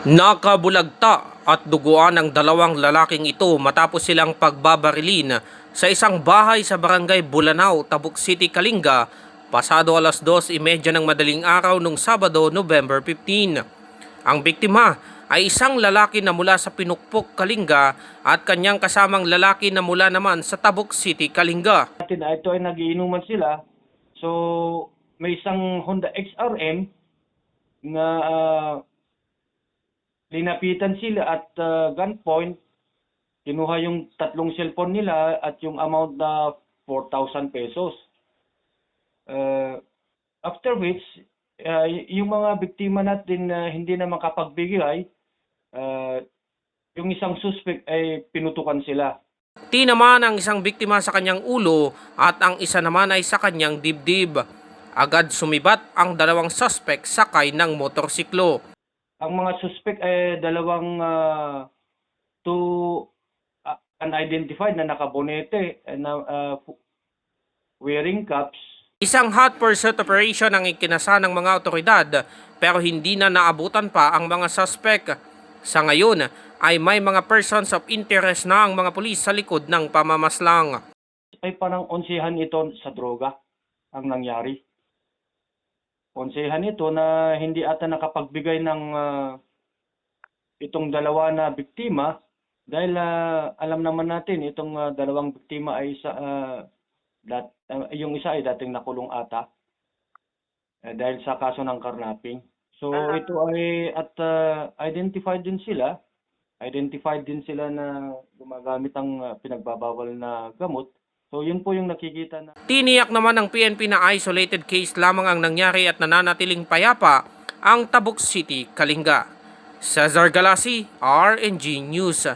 Nakabulagta at duguan ang dalawang lalaking ito matapos silang pagbabarilin sa isang bahay sa barangay Bulanao, Tabuk City, Kalinga, pasado alas 2.30 ng madaling araw nung Sabado, November 15. Ang biktima ay isang lalaki na mula sa Pinukpok, Kalinga at kanyang kasamang lalaki na mula naman sa Tabuk City, Kalinga. ah, ito ay nagiinuman sila. So, may isang Honda XRM na ah, linapitan sila at ah, gunpoint. Kinuha yung tatlong cellphone nila at yung amount na 4,000 pesos. Uh, after which, y- yung mga biktima natin na hindi na makapagbigay, ah, yung isang suspect ay pinutukan sila. Tinaman ang isang biktima sa kanyang ulo at ang isa naman ay sa kanyang dibdib. Agad sumibat ang dalawang suspect sakay ng motorsiklo. Ang mga suspect ay dalawang uh, two uh, unidentified na nakabonete eh, na uh, wearing caps. Isang hot pursuit operation ang ikinasa ng mga otoridad pero hindi na naabutan pa ang mga suspect. Sa ngayon ay may mga persons of interest na ang mga pulis sa likod ng pamamaslang. Ay parang onsihan ito sa droga ang nangyari. Onsihan ito na hindi ata nakapagbigay ng uh, itong dalawa na biktima dahil uh, alam naman natin itong uh, dalawang biktima ay sa uh, dat, uh, yung isa ay dating nakulong ata eh, dahil sa kaso ng karnaping. So ito ay at uh, identified din sila. Identified din sila na gumagamit ang uh, pinagbabawal na gamot. So yun po yung nakikita na Tiniyak naman ng PNP na isolated case lamang ang nangyari at nananatiling payapa ang Tabuk City, Kalinga. Cesar Galasi, RNG News.